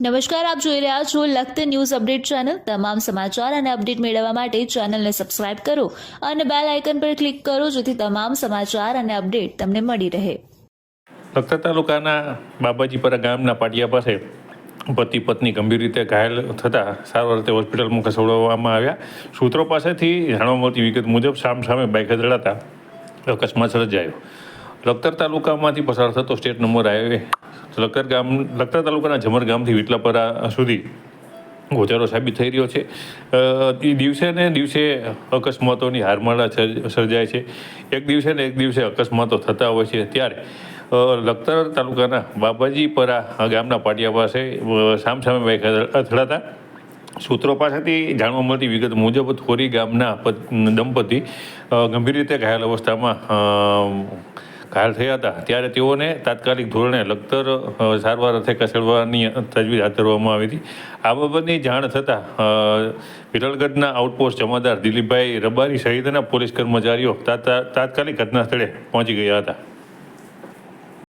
નમસ્કાર, આપ જોઈ રહ્યા છો લખત ન્યૂઝ અપડેટ ચેનલ. તમામ સમાચાર અને અપડેટ મેળવવા માટે ચેનલને સબસ્ક્રાઇબ કરો અને બેલ આઇકન પર ક્લિક કરો જેથી તમામ સમાચાર અને અપડેટ તમને મળી રહે. લખતર તાલુકાના બાબાજીપરા ગામના પાટિયા પાસે પતિ પત્ની ગંભીર રીતે ઘાયલ થતાં સારવાર રીતે હોસ્પિટલમાં ખસેડવામાં આવ્યા. સૂત્રો પાસેથી જાણવા મળતી વિગત મુજબ સામસામે બાઇક અથડાતા અકસ્માત સર્જાયો. લખતર તાલુકામાંથી પસાર થતો સ્ટેટ નંબર હાઈવે લખતર ગામ, લખતર તાલુકાના જમર ગામથી વિટલાપરા સુધી ગોચારો સાબિત થઈ રહ્યો છે. એ દિવસે ને દિવસે અકસ્માતોની હારમાળા સર્જ- સર્જાય છે. એક દિવસે ને એક દિવસે અકસ્માતો થતા હોય છે. ત્યારે લખતર તાલુકાના બાબાજીપરા ગામના પાટિયા પાસે સામસામે બાઇક અથડાતા સૂત્રો પાસેથી જાણવા મળતી વિગત મુજબ થોરી ગામના દંપતી ગંભીર રીતે ઘાયલ અવસ્થામાં ઘાયલ થયા હતા. ત્યારે તેઓને તાત્કાલિક ધોરણે લખતર સારવાર અર્થે ખસેડવાની તજવીજ હાથ ધરવામાં આવી હતી. આ બાબતની જાણ થતાં વિરલગઢના આઉટપોસ્ટ જમાદાર દિલીપભાઈ રબારી સહિતના પોલીસ કર્મચારીઓ તાતા- તાત્કાલિક ઘટના સ્થળે પહોંચી ગયા હતા.